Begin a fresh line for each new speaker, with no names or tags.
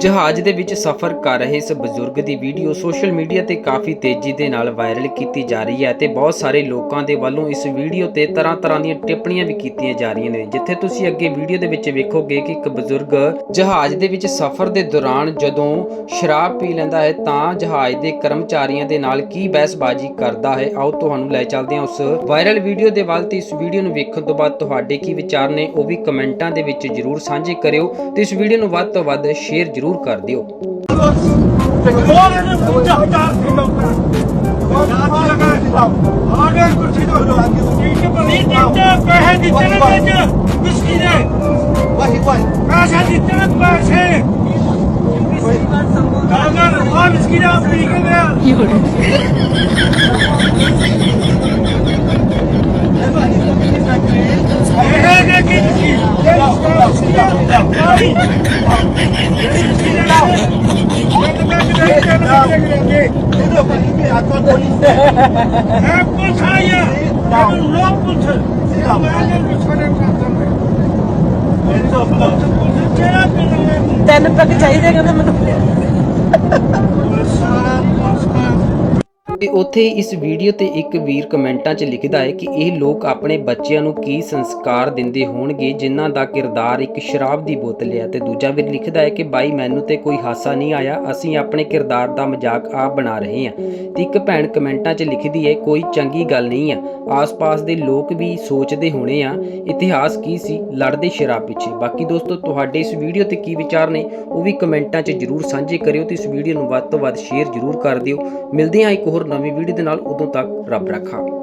ਜਹਾਜ਼ ਦੇ ਵਿੱਚ ਸਫ਼ਰ ਕਰ ਰਹੇ ਇਸ ਬਜ਼ੁਰਗ ਦੀ ਵੀਡੀਓ ਸੋਸ਼ਲ ਮੀਡੀਆ ਤੇ ਕਾਫੀ ਤੇਜ਼ੀ ਦੇ ਨਾਲ ਵਾਇਰਲ ਕੀਤੀ ਜਾ ਰਹੀ ਹੈ ਤੇ ਬਹੁਤ ਸਾਰੇ ਲੋਕਾਂ ਦੇ ਵੱਲੋਂ ਇਸ ਵੀਡੀਓ ਤੇ ਤਰ੍ਹਾਂ-ਤਰ੍ਹਾਂ ਦੀਆਂ ਟਿੱਪਣੀਆਂ ਵੀ ਕੀਤੀਆਂ ਜਾ ਰਹੀਆਂ ਨੇ। ਜਿੱਥੇ ਤੁਸੀਂ ਅੱਗੇ ਵੀਡੀਓ ਦੇ ਵਿੱਚ ਵੇਖੋਗੇ ਕਿ ਇੱਕ ਬਜ਼ੁਰਗ ਜਹਾਜ਼ ਦੇ ਵਿੱਚ ਸਫ਼ਰ ਦੇ ਦੌਰਾਨ ਜਦੋਂ ਸ਼ਰਾਬ ਪੀ ਲੈਂਦਾ ਹੈ ਤਾਂ ਜਹਾਜ਼ ਦੇ ਕਰਮਚਾਰੀਆਂ ਦੇ ਨਾਲ ਕੀ ਬਹਿਸਬਾਜ਼ੀ ਕਰਦਾ ਹੈ, ਆਓ ਤੁਹਾਨੂੰ ਲੈ ਚੱਲਦੇ ਹਾਂ ਉਸ ਵਾਇਰਲ ਵੀਡੀਓ ਦੇ ਵੱਲ ਤੇ ਇਸ ਵੀਡੀਓ ਨੂੰ ਵੇਖਣ ਤੋਂ ਬਾਅਦ ਤੁਹਾਡੇ ਕੀ ਵਿਚਾਰ ਨੇ ਉਹ ਵੀ ਕਮੈਂਟਾਂ ਦੇ ਵਿੱਚ ਜਰੂਰ ਸਾਂਝੇ ਕਰਿਓ ਤੇ ਇਸ ਵੀਡੀਓ ਨੂੰ ਵੱਧ ਤੋਂ ਵੱਧ ਸ਼ੇਅਰ ਜਰੂਰ ਕਰ ਦਿਓ
ਪੈਸੇ ਦਿੱਤੇ ਨੇ ਵਿੱਚ ਵਿਸਕੀ ਦੇ ਪੈਸੇ ਦਿੱਤੇ ਨੇ ਪੈਸੇ ਅਗਰ ਉਹ ਵਿਸਕੀ ਦਾ ਪੀ ਕੇ ਗਿਆ ਇਹ ਨੇ ਕੀ ਕੀ ਹੈ ਪੁੱਛ ਆਇਆ ਇਹਨੂੰ ਲੋਕ ਪੁੱਛ ਮੈਂ ਨਹੀਂ ਛੋੜੇ ਕਰਦਾ ਮੈਂ ਇਹ ਤਾਂ ਪੁੱਛ ਕਿਹੜਾ ਪਿੰਡ
ਤਿੰਨ ਪੈਕ ਚਾਹੀਦੇ ਕਹਿੰਦੇ ਮੈਨੂੰ
ਸਾਰਾ ਪੁੱਛ
ਤੇ ਉੱਥੇ ਇਸ ਵੀਡੀਓ ਤੇ ਇੱਕ ਵੀਰ ਕਮੈਂਟਾਂ 'ਚ ਲਿਖਦਾ ਹੈ ਕਿ ਇਹ ਲੋਕ ਆਪਣੇ ਬੱਚਿਆਂ ਨੂੰ ਕੀ ਸੰਸਕਾਰ ਦਿੰਦੇ ਹੋਣਗੇ, ਜਿਨ੍ਹਾਂ ਦਾ ਕਿਰਦਾਰ ਇੱਕ ਸ਼ਰਾਬ ਦੀ ਬੋਤਲ ਹੈ। ਤੇ ਦੂਜਾ ਵੀਰ ਲਿਖਦਾ ਹੈ ਕਿ, ਬਾਈ, ਮੈਨੂੰ ਤੇ ਕੋਈ ਹਾਸਾ ਨਹੀਂ ਆਇਆ। ਅਸੀਂ ਆਪਣੇ ਕਿਰਦਾਰ ਦਾ ਮਜ਼ਾਕ ਆਪ ਬਣਾ ਰਹੇ ਹਾਂ। ਤੇ ਇੱਕ ਭੈਣ ਕਮੈਂਟਾਂ 'ਚ ਲਿਖਦੀ ਹੈ, ਕੋਈ ਚੰਗੀ ਗੱਲ ਨਹੀਂ ਆ। ਆਸ-ਪਾਸ ਦੇ ਲੋਕ ਵੀ ਸੋਚਦੇ ਹੋਣੇ ਆ, ਇਤਿਹਾਸ ਕੀ ਸੀ? ਲੜਦੇ ਸ਼ਰਾਬ ਪਿੱਛੇ। ਬਾਕੀ ਦੋਸਤੋ, ਤੁਹਾਡੇ ਇਸ ਵੀਡੀਓ ਤੇ ਕੀ ਵਿਚਾਰ ਨੇ, ਉਹ ਵੀ ਕਮੈਂਟਾਂ 'ਚ ਜਰੂਰ ਸਾਂਝੇ ਕਰਿਓ ਤੇ ਇਸ ਵੀਡੀਓ ਨੂੰ ਵੱਧ ਤੋਂ ਵੱਧ ਸ਼ੇਅਰ ਜਰੂਰ ਕਰ ਦਿਓ। ਮਿਲਦੇ ਹਾਂ ਇੱਕ ਹੋਰ ਨਵੀਂ ਵੀਡੀਓ ਦੇ ਨਾਲ ਉਦੋਂ ਤੱਕ ਰੱਬ ਰੱਖਾ।